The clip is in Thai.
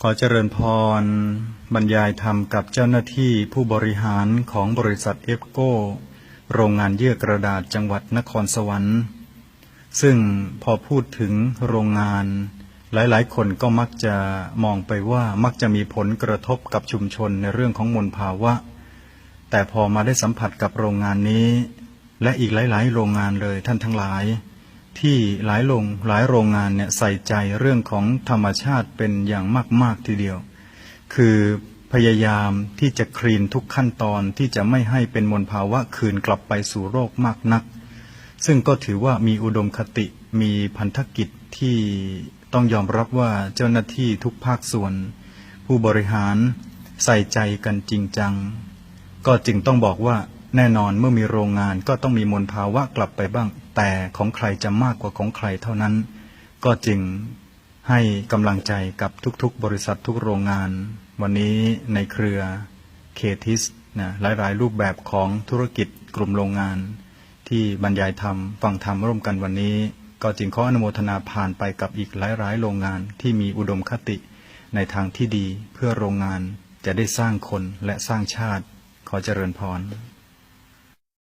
ขอเจริญพร บรรยายธรรมกับเจ้าหน้าที่ผู้บริหารของบริษัทเอฟโกโรงงานเยื่อกระดาษจังหวัดนครสวรรค์ ซึ่งพอพูดถึงโรงงาน หลายๆ คนก็มักจะมองไปว่ามักจะมีผลกระทบกับชุมชนในเรื่องของมลภาวะ แต่พอมาได้สัมผัสกับโรงงานนี้ และอีกหลาย ๆ โรงงานเลยท่านทั้งหลาย ที่หลายโรงหลายโรงงานเนี่ยใส่ใจเรื่องของธรรมชาติเป็นอย่างมาก ๆ ทีเดียว คือพยายามที่จะคลีนทุกขั้นตอนที่จะไม่ให้เป็นมลภาวะคืนกลับไปสู่โรคมากนัก ซึ่งก็ถือว่ามีอุดมคติมีพันธกิจที่ต้องยอมรับว่าเจ้าหน้าที่ทุกภาคส่วน ผู้บริหารใส่ใจกันจริงจัง ก็จึงต้องบอกว่าแน่นอนเมื่อมีโรงงานก็ต้องมีมลภาวะกลับไปบ้าง แต่ของใครจะมากกว่าของใครเท่านั้น ก็จึงให้กำลังใจกับทุกๆ บริษัททุกโรงงาน วันนี้ในเครือเคทิสนะหลายๆ รูปแบบของธุรกิจกลุ่มโรงงาน ที่บรรยายธรรมฟังธรรมร่วมกันวันนี้ ก็จึงขออนุโมทนาผ่านไปกับอีกหลายๆ โรงงานที่มีอุดมคติในทางที่ดีเพื่อโรงงานจะได้สร้างคนและสร้างชาติขอเจริญพร